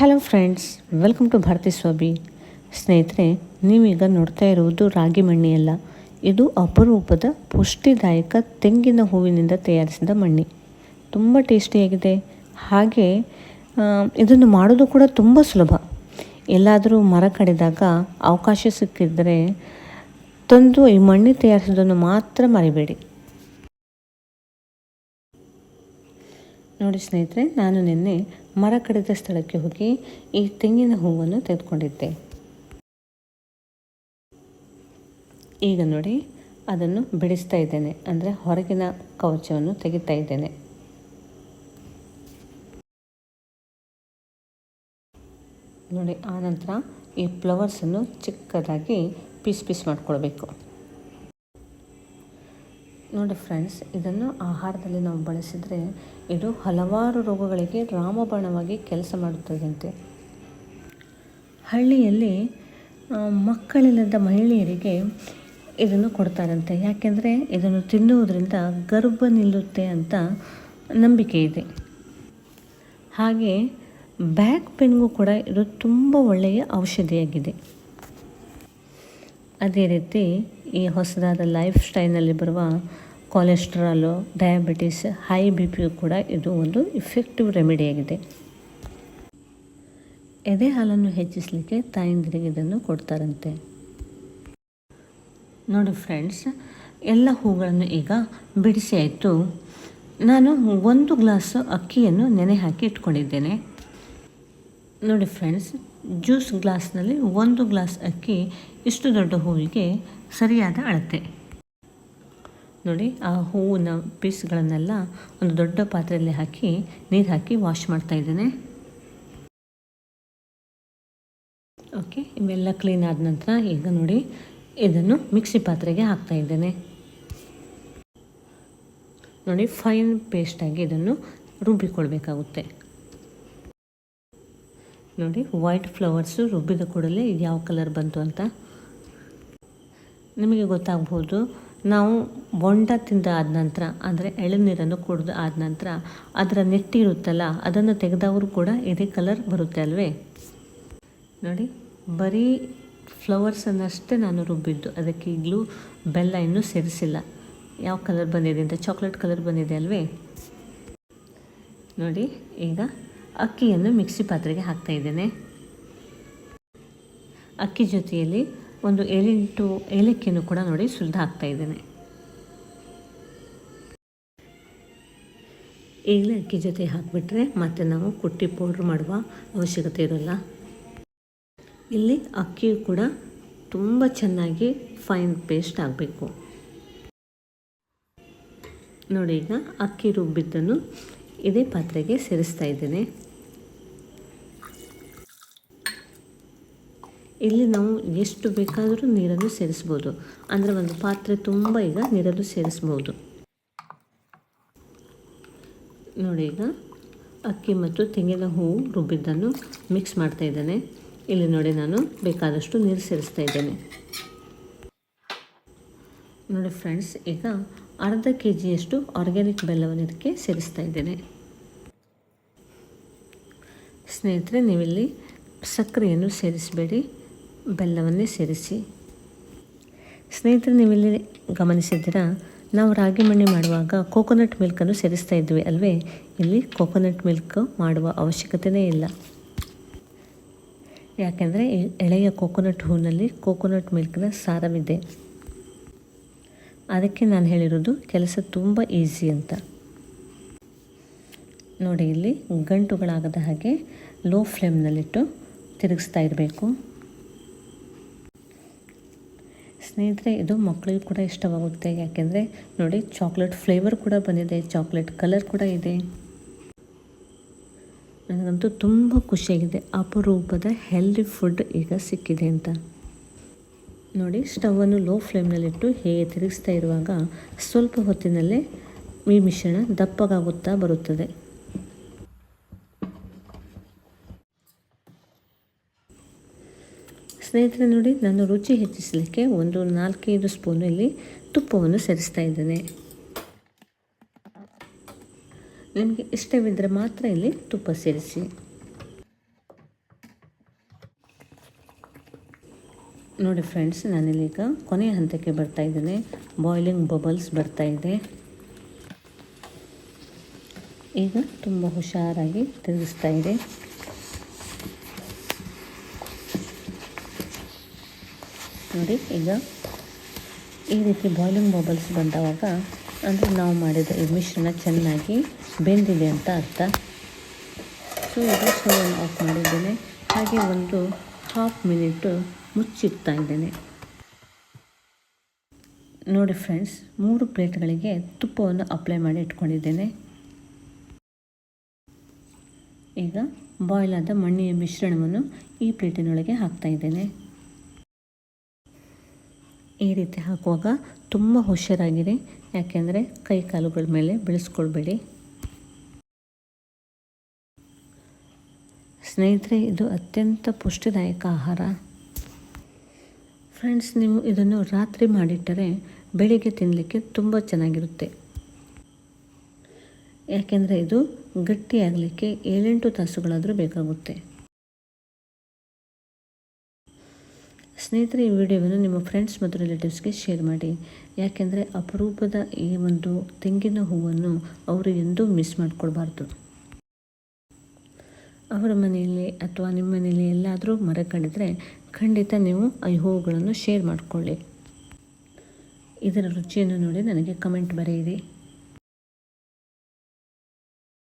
Hello friends welcome to Bharathi Swamy ಸ್ನೇಹಿತರೆ, ನೀವೀಗ ನೋಡ್ತಾ ಇರುವುದು ರಾಗಿ ಮಣ್ಣಿ ಅಲ್ಲ. ಇದು ಅಪರೂಪದ ಪುಷ್ಟಿದಾಯಕ ತೆಂಗಿನ ಹೂವಿನಿಂದ ತಯಾರಿಸಿದ ಮಣ್ಣಿ. ತುಂಬ ಟೇಸ್ಟಿಯಾಗಿದೆ ಹಾಗೆ ಇದನ್ನು ಮಾಡೋದು ಕೂಡ ತುಂಬ ಸುಲಭ. ಎಲ್ಲಾದರೂ ಮರ ಕಡಿದಾಗ ಅವಕಾಶ ಸಿಕ್ಕಿದರೆ ತಂದು ಈ ಮಣ್ಣಿ ತಯಾರಿಸೋದನ್ನು ಮಾತ್ರ ಮರಿಬೇಡಿ. ನೋಡಿ ಸ್ನೇಹಿತರೆ, ನಾನು ನಿನ್ನೆ ಮರ ಕಡಿದ ಸ್ಥಳಕ್ಕೆ ಹೋಗಿ ಈ ತೆಂಗಿನ ಹೂವನ್ನು ತೆಗೆದುಕೊಂಡಿದ್ದೆ. ಈಗ ನೋಡಿ, ಅದನ್ನು ಬಿಡಿಸ್ತಾ ಇದ್ದೇನೆ, ಅಂದರೆ ಹೊರಗಿನ ಕವಚವನ್ನು ತೆಗಿತಾ ಇದ್ದೇನೆ. ನೋಡಿ ಆನಂತರ ಈ ಫ್ಲವರ್ಸನ್ನು ಚಿಕ್ಕದಾಗಿ ಪೀಸ್ ಪೀಸ್ ಮಾಡ್ಕೊಳ್ಬೇಕು. ನೋಡಿ ಫ್ರೆಂಡ್ಸ್, ಇದನ್ನು ಆಹಾರದಲ್ಲಿ ನಾವು ಬಳಸಿದರೆ ಇದು ಹಲವಾರು ರೋಗಗಳಿಗೆ ರಾಮಬಾಣವಾಗಿ ಕೆಲಸ ಮಾಡುತ್ತದಂತೆ. ಹಳ್ಳಿಯಲ್ಲಿ ಮಕ್ಕಳಿಲ್ಲದ ಮಹಿಳೆಯರಿಗೆ ಇದನ್ನು ಕೊಡ್ತಾರಂತೆ. ಯಾಕೆಂದರೆ ಇದನ್ನು ತಿನ್ನುವುದರಿಂದ ಗರ್ಭ ನಿಲ್ಲುತ್ತೆ ಅಂತ ನಂಬಿಕೆ ಇದೆ. ಹಾಗೆ ಬ್ಯಾಕ್ ಪೇನ್ಗೂ ಕೂಡ ಇದು ತುಂಬ ಒಳ್ಳೆಯ ಔಷಧಿಯಾಗಿದೆ. ಅದೇ ರೀತಿ ಈ ಹೊಸದಾದ ಲೈಫ್ ಸ್ಟೈಲ್ನಲ್ಲಿ ಬರುವ ಕೊಲೆಸ್ಟ್ರಾಲು ಡಯಾಬಿಟಿಸ್ ಹೈ ಬಿ ಪಿಯು ಕೂಡ ಇದು ಒಂದು ಇಫೆಕ್ಟಿವ್ ರೆಮಿಡಿಯಾಗಿದೆ ಎದೆ ಹಾಲನ್ನು ಹೆಚ್ಚಿಸಲಿಕ್ಕೆ ತಾಯಂದಿರಿಗೆ ಇದನ್ನು ಕೊಡ್ತಾರಂತೆ. ನೋಡಿ ಫ್ರೆಂಡ್ಸ್ ಎಲ್ಲ ಹೂಗಳನ್ನು ಈಗ ಬಿಡಿಸಿ ಆಯಿತು. ನಾನು ಒಂದು ಗ್ಲಾಸು ಅಕ್ಕಿಯನ್ನು ನೆನೆ ಹಾಕಿ ಇಟ್ಕೊಂಡಿದ್ದೇನೆ. ನೋಡಿ ಫ್ರೆಂಡ್ಸ್ ಜ್ಯೂಸ್ ಗ್ಲಾಸ್ನಲ್ಲಿ ಒಂದು ಗ್ಲಾಸ್ ಅಕ್ಕಿ, ಇಷ್ಟು ದೊಡ್ಡ ಹೂವಿಗೆ ಸರಿಯಾದ ಅಳತೆ. ನೋಡಿ, ಆ ಹೂವಿನ ಪೀಸ್ಗಳನ್ನೆಲ್ಲ ಒಂದು ದೊಡ್ಡ ಪಾತ್ರೆಯಲ್ಲಿ ಹಾಕಿ, ನೀರು ಹಾಕಿ ವಾಶ್ ಮಾಡ್ತಾ ಇದ್ದೇನೆ. ಓಕೆ, ಇವೆಲ್ಲ ಕ್ಲೀನ್ ಆದ ನಂತರ ಈಗ ನೋಡಿ, ಇದನ್ನು ಮಿಕ್ಸಿ ಪಾತ್ರೆಗೆ ಹಾಕ್ತಾ ಇದ್ದೇನೆ. ನೋಡಿ, ಫೈನ್ ಪೇಸ್ಟಾಗಿ ಇದನ್ನು ರುಬ್ಬಿಕೊಳ್ಬೇಕಾಗುತ್ತೆ. ನೋಡಿ ವೈಟ್ ಫ್ಲವರ್ಸು ರುಬ್ಬಿದ ಕೂಡಲೇ ಯಾವ ಕಲರ್ ಬಂತು ಅಂತ. ನಿಮಗೆ ಗೊತ್ತಾಗ್ಬೋದು, ನಾವು ಬೊಂಡ ತಿಂದ ಆದ ನಂತರ, ಅಂದರೆ ಎಳನೀರನ್ನು ಕುಡಿದು ಆದ ನಂತರ, ಅದರ ನೆಟ್ಟಿರುತ್ತಲ್ಲ ಅದನ್ನು ತೆಗೆದವರು ಕೂಡ ಇದೇ ಕಲರ್ ಬರುತ್ತೆ ಅಲ್ವೇ. ನೋಡಿ, ಬರೀ ಫ್ಲವರ್ಸನ್ನಷ್ಟೇ ನಾನು ರುಬ್ಬಿದ್ದು, ಅದಕ್ಕೆ ಈಗಲೂ ಬೆಲ್ಲ ಇನ್ನೂ ಸೇರಿಸಿಲ್ಲ. ಯಾವ ಕಲರ್ ಬಂದಿದೆ ಅಂತ ಚಾಕ್ಲೇಟ್ ಕಲರ್ ಬಂದಿದೆ ಅಲ್ವೇ. ನೋಡಿ, ಈಗ ಅಕ್ಕಿಯನ್ನು ಮಿಕ್ಸಿ ಪಾತ್ರೆಗೆ ಹಾಕ್ತಾ ಇದ್ದೇನೆ. ಅಕ್ಕಿ ಜೊತೆಯಲ್ಲಿ ಒಂದು ಏಳೆಂಟು ಏಲಕ್ಕಿಯನ್ನು ಕೂಡ ನೋಡಿ ಸುಲಿದು ಹಾಕ್ತಾ ಇದ್ದೇನೆ. ಈಗಲೇ ಅಕ್ಕಿ ಜೊತೆ ಹಾಕಿಬಿಟ್ರೆ ಮತ್ತೆ ನಾವು ಕುಟ್ಟಿ ಪೌಡ್ರ್ ಮಾಡುವ ಅವಶ್ಯಕತೆ ಇರೋಲ್ಲ. ಇಲ್ಲಿ ಅಕ್ಕಿಯು ಕೂಡ ತುಂಬ ಚೆನ್ನಾಗಿ ಫೈನ್ ಪೇಸ್ಟ್ ಆಗಬೇಕು. ನೋಡಿ ಈಗ ಅಕ್ಕಿ ರುಬ್ಬಿದ್ದನ್ನು ಇದೇ ಪಾತ್ರೆಗೆ ಸೇರಿಸ್ತಾ ಇದ್ದೇನೆ. ಇಲ್ಲಿ ನಾವು ಎಷ್ಟು ಬೇಕಾದರೂ ನೀರನ್ನು ಸೇರಿಸ್ಬೋದು. ಅಂದರೆ ಒಂದು ಪಾತ್ರೆ ತುಂಬ ಈಗ ನೀರನ್ನು ಸೇರಿಸ್ಬೋದು. ನೋಡಿ ಈಗ ಅಕ್ಕಿ ಮತ್ತು ತೆಂಗಿನ ಹೂವು ರುಬ್ಬಿದ್ದನ್ನು ಮಿಕ್ಸ್ ಮಾಡ್ತಾ ಇದ್ದೇನೆ. ಇಲ್ಲಿ ನೋಡಿ ನಾನು ಬೇಕಾದಷ್ಟು ನೀರು ಸೇರಿಸ್ತಾ ಇದ್ದೇನೆ. ನೋಡಿ ಫ್ರೆಂಡ್ಸ್ ಈಗ ಅರ್ಧ ಕೆ ಜಿಯಷ್ಟು ಆರ್ಗ್ಯಾನಿಕ್ ಬೆಲ್ಲವನ್ನು ಇದಕ್ಕೆ ಸೇರಿಸ್ತಾ ಇದ್ದೇನೆ. ಸ್ನೇಹಿತರೆ, ನೀವಿಲ್ಲಿ ಸಕ್ಕರೆಯನ್ನು ಸೇರಿಸಬೇಡಿ, ಬೆಲ್ಲವನ್ನೇ ಸೇರಿಸಿ. ಸ್ನೇಹಿತರೆ, ನೀವಿಲ್ಲಿ ಗಮನಿಸಿದ್ದೀರಾ, ನಾವು ರಾಗಿ ಮಣ್ಣೆ ಮಾಡುವಾಗ ಕೋಕೋನಟ್ ಮಿಲ್ಕನ್ನು ಸೇರಿಸ್ತಾ ಇದ್ವಿ ಅಲ್ವೇ? ಇಲ್ಲಿ ಕೋಕೋನಟ್ ಮಿಲ್ಕ್ ಮಾಡುವ ಅವಶ್ಯಕತೆಯೇ ಇಲ್ಲ. ಯಾಕೆಂದರೆ ಎಳೆಯ ಕೋಕೋನಟ್ ಹೂನಲ್ಲಿ ಕೋಕೋನಟ್ ಮಿಲ್ಕ್ನ ಸಾರವಿದೆ. ಅದಕ್ಕೆ ನಾನು ಹೇಳಿರೋದು ಕೆಲಸ ತುಂಬ ಈಸಿ ಅಂತ. ನೋಡಿ ಇಲ್ಲಿ ಗಂಟುಗಳಾಗದ ಹಾಗೆ ಲೋ ಫ್ಲೇಮ್ನಲ್ಲಿಟ್ಟು ತಿರುಗಿಸ್ತಾ ಇರಬೇಕು. ಸ್ನೇಹಿತರೆ, ಇದು ಮಕ್ಕಳಿಗೂ ಕೂಡ ಇಷ್ಟವಾಗುತ್ತೆ. ಯಾಕೆಂದರೆ ನೋಡಿ ಚಾಕ್ಲೇಟ್ ಫ್ಲೇವರ್ ಕೂಡ ಬಂದಿದೆ, ಚಾಕ್ಲೇಟ್ ಕಲರ್ ಕೂಡ ಇದೆ. ನನಗಂತೂ ತುಂಬ ಖುಷಿಯಾಗಿದೆ. ಅಪರೂಪದ ಹೆಲ್ದಿ ಫುಡ್ ಈಗ ಸಿಕ್ಕಿದೆ ಅಂತ. ನೋಡಿ ಸ್ಟವನ್ನು ಲೋ ಫ್ಲೇಮ್ನಲ್ಲಿಟ್ಟು ಹೇಗೆ ತಿರುಗಿಸ್ತಾ ಇರುವಾಗ ಸ್ವಲ್ಪ ಹೊತ್ತಿನಲ್ಲೇ ಈ ಮಿಶ್ರಣ ದಪ್ಪಗಾಗುತ್ತಾ ಬರುತ್ತದೆ. ಸ್ನೇಹಿತರೆ, ನೋಡಿ, ನಾನು ರುಚಿ ಹೆಚ್ಚಿಸಲಿಕ್ಕೆ ಒಂದು ನಾಲ್ಕೈದು ಸ್ಪೂನ್ ಇಲ್ಲಿ ತುಪ್ಪವನ್ನು ಸೇರಿಸ್ತಾ ಇದ್ದೇನೆ. ನಿಮಗೆ ಇಷ್ಟವಿದ್ದರೆ ಮಾತ್ರ ಇಲ್ಲಿ ತುಪ್ಪ ಸೇರಿಸಿ. ನೋಡಿ ಫ್ರೆಂಡ್ಸ್ ನಾನಿಲ್ಲೀಗ ಕೊನೆಯ ಹಂತಕ್ಕೆ ಬರ್ತಾ ಇದ್ದೇನೆ. ಬಾಯ್ಲಿಂಗ್ ಬಬಲ್ಸ್ ಬರ್ತಾ ಇದೆ. ಈಗ ತುಂಬ ಹುಷಾರಾಗಿ ತಿರುಗಿಸ್ತಾ ಇದೆ. ನೋಡಿ, ಈಗ ಈ ರೀತಿ ಬಾಯ್ಲಿಂಗ್ ಬಬಲ್ಸ್ ಬಂದವಾಗ, ಅಂದರೆ ನಾವು ಮಾಡಿದ ಈ ಮಿಶ್ರಣ ಚೆನ್ನಾಗಿ ಬೆಂದಿದೆ ಅಂತ ಅರ್ಥ. ಸೊ ಇದು ಸ್ಟವನ್ನು ಆಫ್ ಮಾಡಿದ್ದೇನೆ. ಹಾಗೆ ಒಂದು ಹಾಫ್ ಮಿನಿಟು ಮುಚ್ಚಿಡ್ತಾ ಇದ್ದೇನೆ. ನೋಡಿ ಫ್ರೆಂಡ್ಸ್ ಮೂರು ಪ್ಲೇಟ್ಗಳಿಗೆ ತುಪ್ಪವನ್ನು ಅಪ್ಲೈ ಮಾಡಿ ಇಟ್ಕೊಂಡಿದ್ದೇನೆ. ಈಗ ಬಾಯ್ಲ್ ಆದ ಮಣ್ಣಿನ ಮಿಶ್ರಣವನ್ನು ಈ ಪ್ಲೇಟಿನೊಳಗೆ ಹಾಕ್ತಾ ಇದ್ದೇನೆ. ಈ ರೀತಿ ಹಾಕುವಾಗ ತುಂಬ ಹುಷಾರಾಗಿರಿ, ಯಾಕೆಂದರೆ ಕೈ ಕಾಲುಗಳ ಮೇಲೆ ಬೆಳೆಸ್ಕೊಳ್ಬೇಡಿ. ಸ್ನೇಹಿತರೆ, ಇದು ಅತ್ಯಂತ ಪುಷ್ಟಿದಾಯಕ ಆಹಾರ. ಫ್ರೆಂಡ್ಸ್ ನೀವು ಇದನ್ನು ರಾತ್ರಿ ಮಾಡಿಟ್ಟರೆ ಬೆಳಿಗ್ಗೆ ತಿನ್ನಲಿಕ್ಕೆ ತುಂಬ ಚೆನ್ನಾಗಿರುತ್ತೆ. ಯಾಕೆಂದರೆ ಇದು ಗಟ್ಟಿಯಾಗಲಿಕ್ಕೆ ಏಳೆಂಟು ತಾಸುಗಳಾದರೂ ಬೇಕಾಗುತ್ತೆ. ಸ್ನೇಹಿತರೆ, ಈ ವಿಡಿಯೋವನ್ನು ನಿಮ್ಮ ಫ್ರೆಂಡ್ಸ್ ಮತ್ತು ರಿಲೇಟಿವ್ಸ್ಗೆ ಶೇರ್ ಮಾಡಿ. ಯಾಕೆಂದರೆ ಅಪರೂಪದ ಈ ಒಂದು ತೆಂಗಿನ ಹೂವನ್ನು ಅವರು ಎಂದೂ ಮಿಸ್ ಮಾಡಿಕೊಡ್ಬಾರ್ದು ಅವರ ಮನೆಯಲ್ಲಿ ಅಥವಾ ನಿಮ್ಮ ಮನೆಯಲ್ಲಿ ಎಲ್ಲಾದರೂ ಮರ ಕಂಡಿದ್ರೆ ಖಂಡಿತ ನೀವು ಈ ಹೂವುಗಳನ್ನು ಶೇರ್ ಮಾಡಿಕೊಳ್ಳಿ. ಇದರ ರುಚಿಯನ್ನು ನೋಡಿ ನನಗೆ ಕಮೆಂಟ್ ಬರೆಯಿರಿ.